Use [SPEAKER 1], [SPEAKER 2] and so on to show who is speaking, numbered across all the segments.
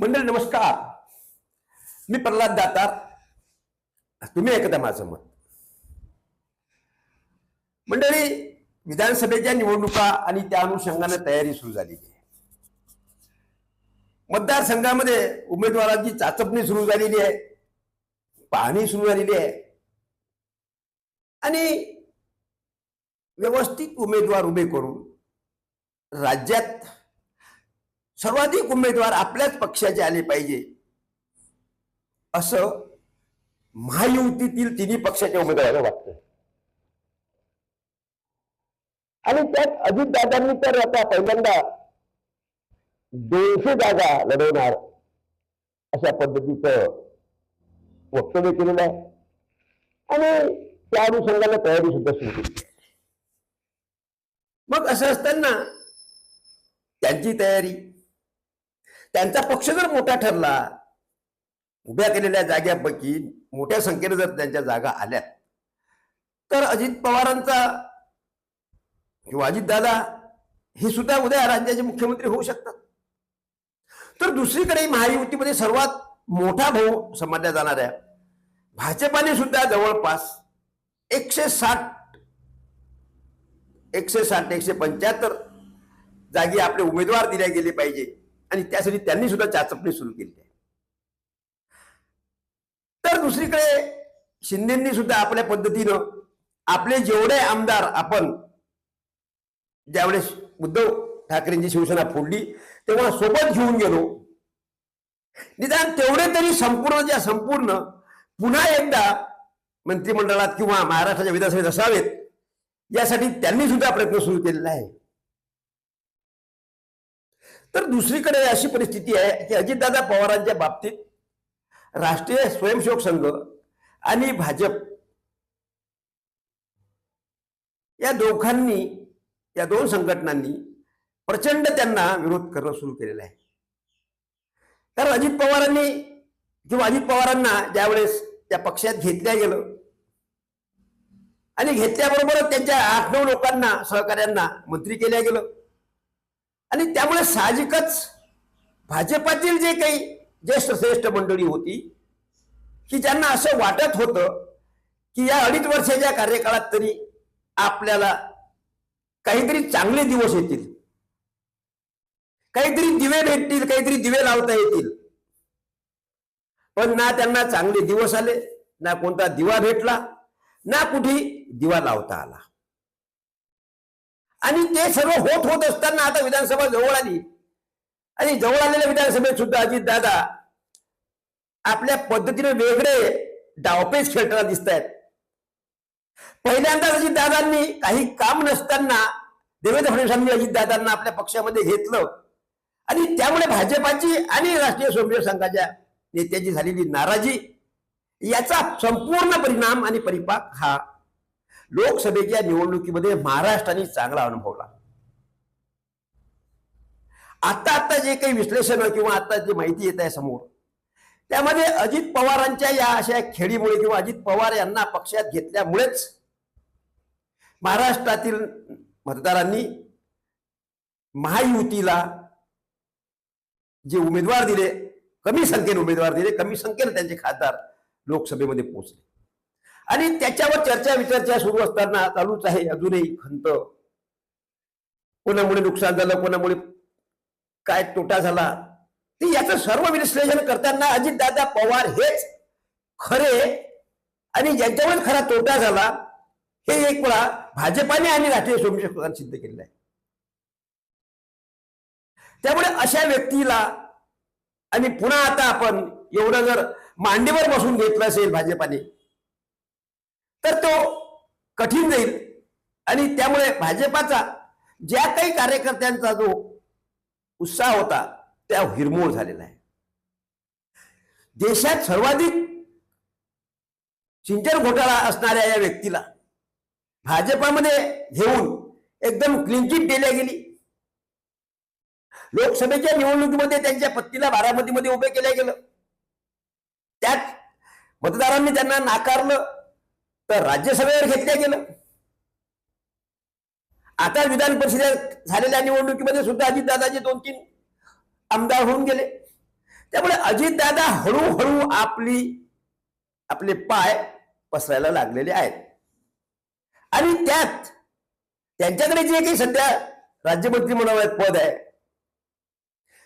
[SPEAKER 1] मंडळी नमस्कार. मी प्रल्हाद दातार. तुम्ही ऐकता माझं मत. मंडळी विधानसभेच्या निवडणुका आणि त्या अनुषंगाने तयारी सुरू झालेली आहे. मतदारसंघामध्ये उमेदवारांची चाचपणी सुरू झालेली आहे. पाहणी सुरू झालेली आहे. आणि व्यवस्थित उमेदवार उभे करून राज्यात सर्वाधिक उमेदवार आपल्याच पक्षाचे आले पाहिजे. असं महायुतीतील तिन्ही पक्षाच्या उमेदवाराला वाटतं आणि त्यात अजितदादांनी तर आता पहिल्यांदा दोनशे जागा लढवणार अशा पद्धतीचं वक्तव्य केलेलं आहे. आणि त्या अनुषंगाला तयारी सुद्धा सुरू केली. मग असं असताना त्यांची तयारी त्यांचा पक्ष जर मोठा ठरला उभ्या केलेल्या जाग्यापैकी मोठ्या संख्येने जर त्यांच्या जागा आल्या तर अजित पवारांचा किंवा अजितदादा हे सुद्धा उद्या राज्याचे मुख्यमंत्री होऊ शकतात. तर दुसरीकडे महायुतीमध्ये सर्वात मोठा भाऊ समजल्या जाणाऱ्या भाजपाने सुद्धा जवळपास एकशे साठ एकशे साठ एकशे पंच्याहत्तर जागी आपले उमेदवार दिल्या गेले पाहिजे. आणि त्यासाठी त्यांनी सुद्धा चाचपणी सुरू केली आहे. तर दुसरीकडे शिंदेंनी सुद्धा आपल्या पद्धतीनं आपले जेवढे आमदार आपण ज्यावेळेस उद्धव ठाकरेंची शिवसेना फोडली तेव्हा सोबत घेऊन गेलो. निदान तेवढे तरी संपूर्ण ज्या संपूर्ण पुन्हा एकदा मंत्रिमंडळात किंवा महाराष्ट्राच्या विधानसभेत असावेत यासाठी त्यांनी सुद्धा प्रयत्न सुरू केलेला आहे. तर दुसरीकडे अशी परिस्थिती आहे की अजितदादा पवारांच्या बाबतीत राष्ट्रीय स्वयंसेवक संघ आणि भाजप या दोघांनी या दोन संघटनांनी प्रचंड त्यांना विरोध करणं सुरू केलेला आहे. कारण अजित पवारांनी किंवा अजित पवारांना ज्यावेळेस त्या पक्षात घेतल्या गेलं आणि घेतल्याबरोबरच त्यांच्या आठ नऊ लोकांना सहकार्यांना मंत्री केल्या गेलं. आणि त्यामुळे साहजिकच भाजपातील जे काही ज्येष्ठ श्रेष्ठ मंडळी होती की ज्यांना असं वाटत होतं की या अडीच वर्षाच्या कार्यकाळात तरी आपल्याला काहीतरी चांगले दिवस येतील. काहीतरी दिवे भेटतील काहीतरी दिवे लावता येतील. पण ना त्यांना चांगले दिवस आले ना कोणता दिवा भेटला ना कुठे दिवा लावता आला. आणि ते सर्व होत होत असताना आता विधानसभा जवळ आली. आणि जवळ आलेल्या विधानसभेत सुद्धा अजित दादा आपल्या पद्धतीने वेगळे डावपेच खेळताना दिसत आहेत पहिल्यांदाच अजित दादांनी काही काम नसताना देवेंद्र फडणवीसांनी अजित दादांना आपल्या पक्षामध्ये घेतलं. आणि त्यामुळे भाजपाची आणि राष्ट्रीय स्वयंसेवक संघाच्या नेत्याची झालेली नाराजी याचा संपूर्ण परिणाम आणि परिपाक हा लोकसभेच्या निवडणुकीमध्ये महाराष्ट्राने चांगला अनुभवला. आता आता जे काही विश्लेषण किंवा आता जी माहिती येत आहे समोर त्यामध्ये अजित पवारांच्या या अशा खेळीमुळे किंवा अजित पवार यांना पक्षात घेतल्यामुळेच महाराष्ट्रातील मतदारांनी महायुतीला जे उमेदवार दिले कमी संख्येने उमेदवार दिले कमी संख्येने त्यांचे खासदार लोकसभेमध्ये पोहोचले. आणि त्याच्यावर चर्चा विचर्चा सुरू असताना चालूच आहे अजूनही खंत. कोणामुळे नुकसान झालं कोणामुळे काय तोटा झाला ते याचं सर्व विश्लेषण करताना अजितदादा पवार हेच खरे आणि ज्यांच्यामुळे खरा तोटा झाला हे एक वेळा भाजपाने आणि राष्ट्रीय स्वयंसेवकांनी सिद्ध केलेलं आहे. त्यामुळे अशा व्यक्तीला आणि पुन्हा आता आपण एवढं जर मांडीवर बसून घेतलं असेल भाजपाने तर तो कठीण जाईल. आणि त्यामुळे भाजपाचा ज्या काही कार्यकर्त्यांचा जो उत्साह होता त्या हिरमोळ झालेला आहे. देशात सर्वाधिक सिंचन घोटाळा असणाऱ्या या व्यक्तीला भाजपामध्ये घेऊन एकदम क्लिनचिट दिल्या गेली. लोकसभेच्या निवडणुकीमध्ये त्यांच्या पत्नीला बारामतीमध्ये उभे केल्या गेलं. त्यात मतदारांनी त्यांना नाकारलं. तर राज्यसभेवर घेतलं गेलं. आता विधान परिषदेत झालेल्या निवडणुकीमध्ये सुद्धा अजितदादाचे दोन तीन आमदार होऊन गेले. त्यामुळे अजितदादा हळूहळू आपली आपले पाय पसरायला लागलेले आहेत. आणि त्यात त्यांच्याकडे जे काही सध्या राज्यमंत्री म्हणून पद आहे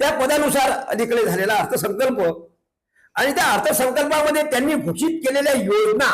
[SPEAKER 1] त्या पदानुसार अलीकडे झालेला अर्थसंकल्प आणि त्या अर्थसंकल्पामध्ये त्यांनी घोषित केलेल्या योजना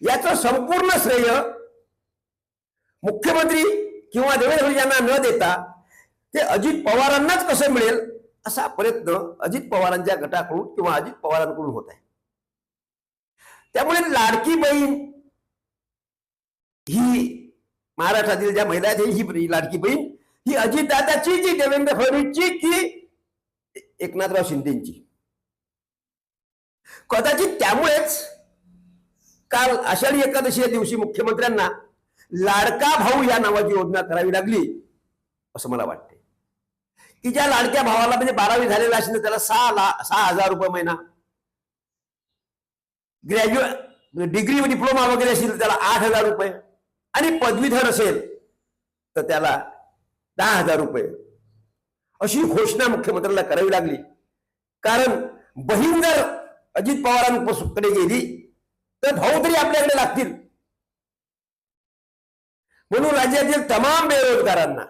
[SPEAKER 1] याचं संपूर्ण श्रेय मुख्यमंत्री किंवा देवेंद्र यांना न देता ते अजित पवारांनाच कसं मिळेल असा प्रयत्न अजित पवारांच्या गटाकडून किंवा अजित पवारांकडून होत आहे. त्यामुळे लाडकी बहीण ही महाराष्ट्रातील ज्या महिला आहेत ही लाडकी बहीण ही अजितदादाची जी देवेंद्र फडणवीसची की एकनाथराव शिंदेची. कदाचित त्यामुळेच काल आषाढी एकादशी या दिवशी मुख्यमंत्र्यांना लाडका भाऊ या नावाची योजना करावी लागली असं मला वाटते की ज्या लाडक्या भावाला म्हणजे बारावी झालेला असेल तर त्याला सहा ला सहा हजार रुपये महिना. ग्रॅज्युएट म्हणजे डिग्री म्हणजे डिप्लोमा वगैरे असेल तर त्याला आठ हजार रुपये. आणि पदवीधर असेल तर त्याला दहा हजार रुपये. अशी घोषणा मुख्यमंत्र्यांना करावी लागली. कारण बहीण जर अजित पवारांकडे गेली तर भाऊ तरी आपल्याकडे लागतील. म्हणून राज्यातील तमाम बेरोजगारांना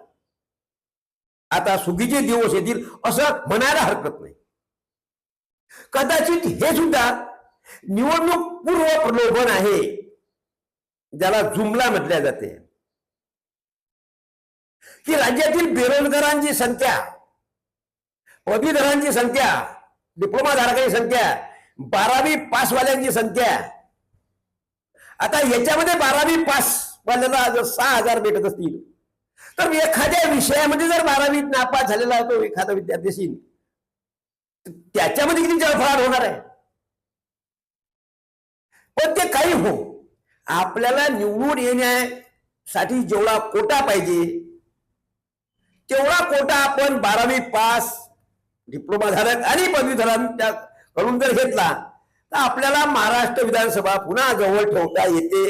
[SPEAKER 1] आता सुगीचे दिवस येतील असं म्हणायला हरकत नाही. कदाचित हे सुद्धा निवडणूक पूर्व प्रलोभन आहे ज्याला जुमला म्हटल्या जाते. की राज्यातील बेरोजगारांची संख्या पदवीधरांची संख्या डिप्लोमा धारकांची संख्या बारावी पासवाल्यांची संख्या आता याच्यामध्ये बारावी पास वाल्याला जर सहा हजार भेटत असतील तर एखाद्या विषयामध्ये जर बारावीत नापास झालेला होतो एखादा विद्यार्थी असेल त्याच्यामध्ये किती जळफळाट होणार आहे? पण ते काही हो. आपल्याला निवडून येण्यासाठी जेवढा कोटा पाहिजे तेवढा कोटा आपण बारावी पास डिप्लोमा धारक आणि पदवीधरांच्या कडून जर घेतला तर आपल्याला महाराष्ट्र विधानसभा पुन्हा जवळ ठेवता येते.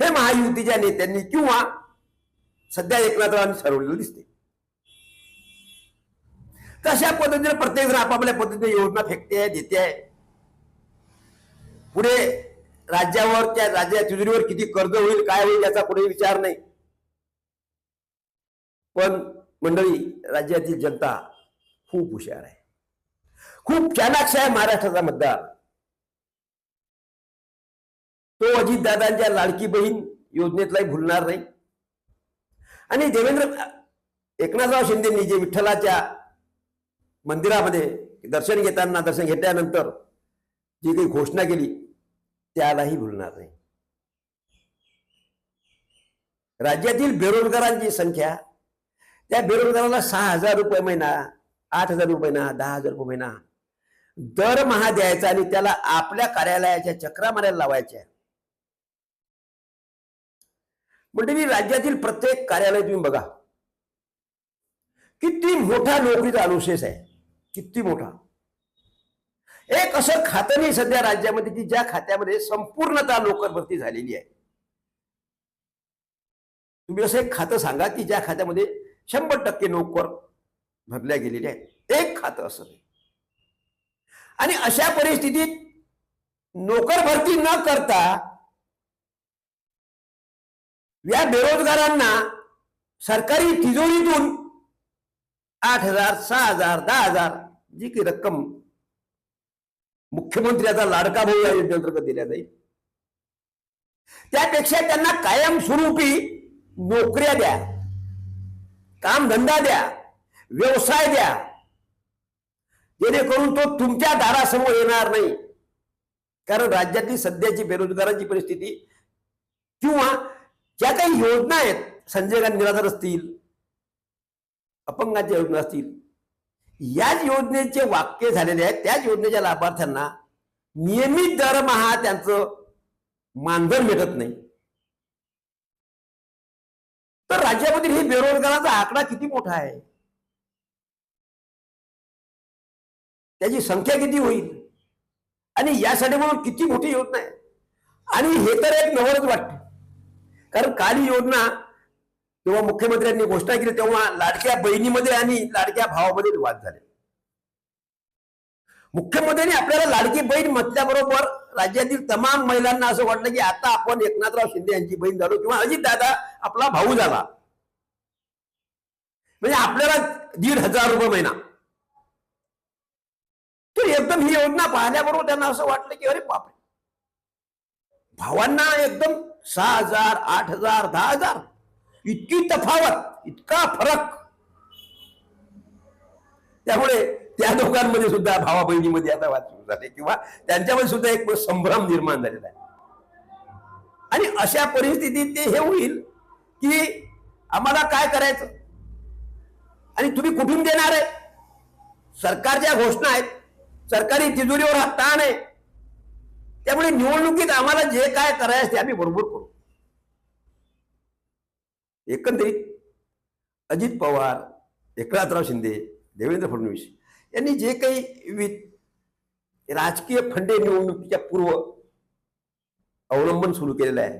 [SPEAKER 1] हे महायुतीच्या नेत्यांनी किंवा सध्या एकनाथरावांनी ठरवलेलं दिसते. तशा पद्धतीने प्रत्येक जण आपापल्या पद्धतीने योजना फेकते आहे देते? आहे पुढे राज्यावर त्या राज्या तिजोरीवर किती कर्ज होईल काय होईल याचा पुढे विचार नाही. पण मंडळी राज्यातील जनता खूप हुशार आहे. खूप चाणाक्ष आहे महाराष्ट्राचा मतदार. तो अजितदादांच्या लाडकी बहीण योजनेतलाही भुलणार नाही. आणि देवेंद्र एकनाथराव शिंदेनी जे विठ्ठलाच्या मंदिरामध्ये दर्शन घेताना दर्शन घेतल्यानंतर जी काही घोषणा केली त्यालाही भुलणार नाही. राज्यातील बेरोजगारांची संख्या त्या बेरोजगाराला सहा हजार रुपये महिना आठ हजार रुपये महिना दहा हजार रुपये महिना दरमहा द्यायचा आणि त्याला आपल्या कार्यालयाच्या चक्रा मारायला लावायच्या. म्हणजे राज्यातील प्रत्येक कार्यालय तुम्ही बघा. किती मोठा नोकरीचा अनुशेष आहे. किती मोठा. एक असं खातं नाही सध्या राज्यामध्ये की ज्या खात्यामध्ये संपूर्णतः नोकर भरती झालेली आहे तुम्ही असं एक खातं सांगा की ज्या खात्यामध्ये शंभर टक्के नोकर भरल्या गेलेल्या आहेत. एक खातं असं नाही. आणि अशा परिस्थितीत नोकर भरती न करता या बेरोजगारांना सरकारी तिजोरीतून आठ हजार सहा हजार दहा हजार जी की रक्कम मुख्यमंत्र्याचा लाडका भाऊ या योजनेअंतर्गत दिल्या जाईल. त्यापेक्षा त्यांना कायमस्वरूपी नोकऱ्या द्या कामधंदा द्या व्यवसाय द्या. जेणेकरून तो तुमच्या दारासमोर येणार नाही. कारण राज्यातली सध्याची बेरोजगाराची परिस्थिती किंवा ज्या काही योजना आहेत संजय गांधी निराधार असतील अपंगांच्या योजना असतील याच योजनेचे वाक्य झालेले आहेत त्याच योजनेच्या लाभार्थ्यांना नियमित दरमहा त्यांचं मानधन भेटत नाही. तर राज्यामधील हे बेरोजगाराचा आकडा किती मोठा आहे? त्याची संख्या किती होईल? आणि यासाठी म्हणून किती मोठी योजना आहे? आणि हे तर एक नवरच वाटते. कारण काल ही योजना जेव्हा मुख्यमंत्र्यांनी घोषणा केली तेव्हा लाडक्या बहिणीमध्ये आणि लाडक्या भावामध्ये वाद झाले. मुख्यमंत्र्यांनी आपल्याला लाडकी बहीण म्हटल्याबरोबर राज्यातील तमाम महिलांना असं वाटलं की आता आपण एकनाथराव शिंदे यांची बहीण झालो किंवा अजित दादा आपला भाऊ झाला. म्हणजे आपल्याला दीड हजार रुपये महिना. तर एकदम ही योजना पाहिल्याबरोबर त्यांना असं वाटलं की अरे बापरे. भावांना एकदम सहा हजार आठ हजार दहा हजार. इतकी तफावत इतका फरक. त्यामुळे त्या दोघांमध्ये सुद्धा भावा बहिणीमध्ये आता वाद सुरू झाले किंवा त्यांच्यामध्ये सुद्धा एक संभ्रम निर्माण झालेला आहे. आणि अशा परिस्थितीत ते हे होईल की आम्हाला काय करायचं? आणि तुम्ही कुठून देणार आहे? सरकारच्या घोषणा आहेत. सरकारी तिजोरीवर हा ताण आहे. त्यामुळे निवडणुकीत आम्हाला जे काय करायचं ते आम्ही बरोबर करू. एकंदरीत अजित पवार एकनाथराव शिंदे देवेंद्र फडणवीस यांनी जे काही वि- राजकीय फंडे निवडणुकीच्या पूर्व अवलंबन सुरू केलेलं आहे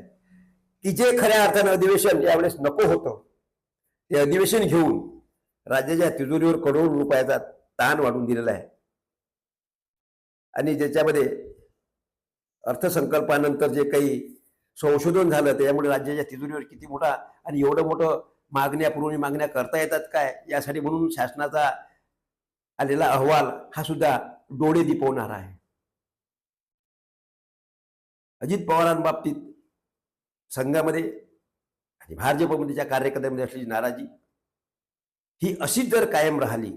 [SPEAKER 1] की जे खऱ्या अर्थानं अधिवेशन यावेळेस नको होतं ते अधिवेशन घेऊन राज्याच्या तिजोरीवर करोड रुपयाचा ताण वाढून दिलेला आहे. आणि ज्याच्यामध्ये अर्थसंकल्पानंतर जे काही संशोधन झालं त्यामुळे राज्याच्या तिजोरीवर किती मोठा आणि एवढं मोठं मागण्या पुरवणी मागण्या करता येतात काय? यासाठी म्हणून शासनाचा आलेला अहवाल हा सुद्धा डोळे दिपवणारा आहे. अजित पवारांबाबतीत संघामध्ये आणि भाजपमध्येच्या कार्यकर्त्यामध्ये असलेली नाराजी ही अशीच जर कायम राहिली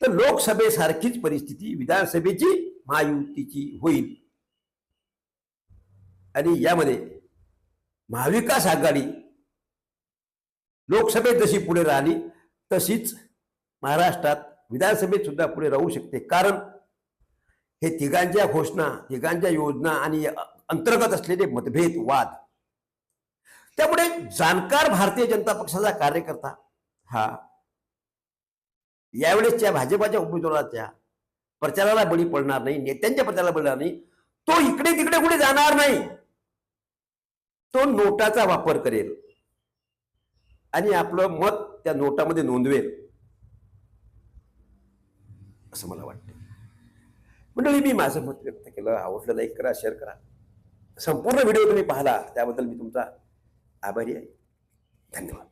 [SPEAKER 1] तर लोकसभेसारखीच परिस्थिती विधानसभेची महायुतीची होईल. आणि यामध्ये महाविकास आघाडी लोकसभेत जशी पुढे राहिली तशीच महाराष्ट्रात विधानसभेत सुद्धा पुढे राहू शकते. कारण हे तिघांच्या घोषणा तिघांच्या योजना आणि अंतर्गत असलेले मतभेद वाद त्यामुळे जाणकार भारतीय जनता पक्षाचा कार्यकर्ता हा यावेळेसच्या भाजपाच्या उमेदवाराच्या प्रचाराला बळी पडणार नाही नेत्यांच्या प्रचाराला बळणार नाही. तो इकडे तिकडे कुठे जाणार नाही? तो नोटाचा वापर करेल. आणि आपलं मत त्या नोटामध्ये नोंदवेल. असं मला वाटतं. मंडळी मी माझं मत व्यक्त केलं. आवडलं लाईक करा शेअर करा. संपूर्ण व्हिडिओ तुम्ही पाहिला त्याबद्दल मी तुमचा आभारी आहे. धन्यवाद.